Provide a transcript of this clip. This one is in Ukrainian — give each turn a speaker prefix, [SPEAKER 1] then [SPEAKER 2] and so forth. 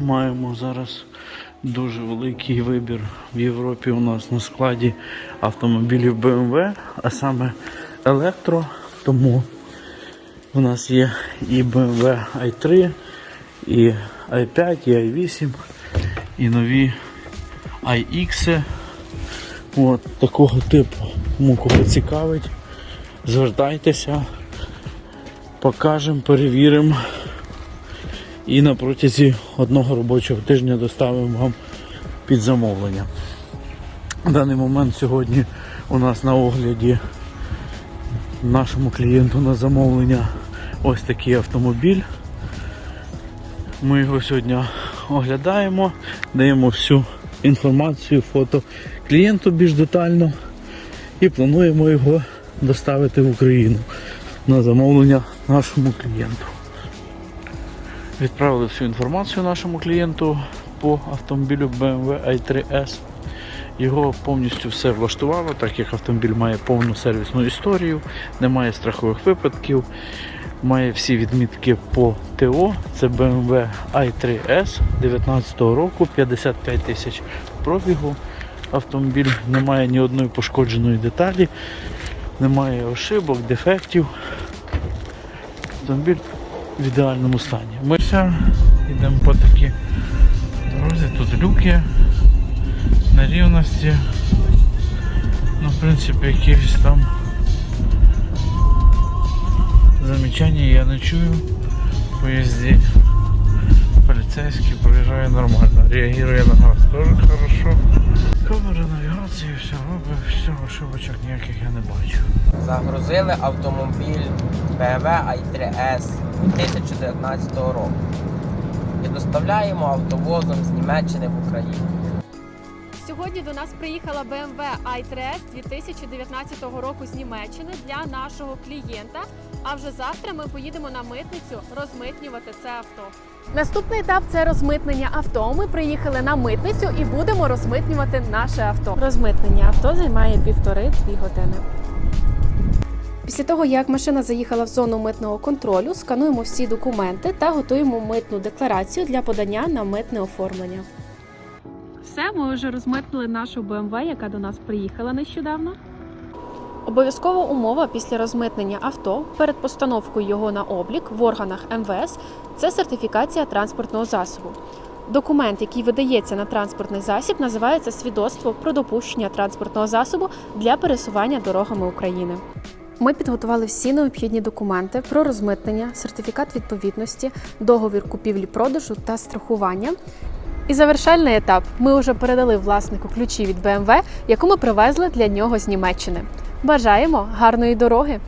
[SPEAKER 1] маємо зараз дуже великий вибір в Європі у нас на складі автомобілів BMW, а саме електро. Тому у нас є і BMW i3, і i5, і i8, і нові iX. От такого типу. Кому кого цікавить, звертайтеся, покажемо, перевіримо. І на протязі одного робочого тижня доставимо вам під замовлення. В даний момент сьогодні у нас на огляді нашому клієнту на замовлення ось такий автомобіль. Ми його сьогодні оглядаємо, даємо всю інформацію, фото клієнту більш детально і плануємо його доставити в Україну на замовлення нашому клієнту. Відправили всю інформацію нашому клієнту по автомобілю BMW i3S. Його повністю все влаштувало, так як автомобіль має повну сервісну історію, немає страхових випадків, має всі відмітки по ТО. Це BMW i3S 2019 року, 55 тисяч пробігу. Автомобіль не має ні одної пошкодженої деталі, немає ошибок, дефектів. Автомобіль в ідеальному стані. Ми все йдемо по такій дорозі, тут люки на рівності. Ну, в принципі, якісь там замічання я не чую. Поїзді поліцейський проїжджає нормально, реагує на газ. Тоже хорошо. Камера навігації, все робить, все, ошибочок ніяких я не бачу.
[SPEAKER 2] Загрузили автомобіль BMW i3S 2019 року і доставляємо автовозом з Німеччини в Україну.
[SPEAKER 3] Сьогодні до нас приїхала BMW i3S 2019 року з Німеччини для нашого клієнта. А вже завтра ми поїдемо на митницю розмитнювати це авто. Наступний етап це розмитнення авто. Ми приїхали на митницю і будемо розмитнювати наше авто. Розмитнення авто займає півтори-дві години. Після того, як машина заїхала в зону митного контролю, скануємо всі документи та готуємо митну декларацію для подання на митне оформлення. Все, ми вже розмитнили нашу BMW, яка до нас приїхала нещодавно. Обов'язкова умова після розмитнення авто перед постановкою його на облік в органах МВС це сертифікація транспортного засобу. Документ, який видається на транспортний засіб, називається свідоцтво про допущення транспортного засобу для пересування дорогами України. Ми підготували всі необхідні документи про розмитнення, сертифікат відповідності, договір купівлі-продажу та страхування. І завершальний етап ми вже передали власнику ключі від BMW, яку ми привезли для нього з Німеччини. Бажаємо гарної дороги!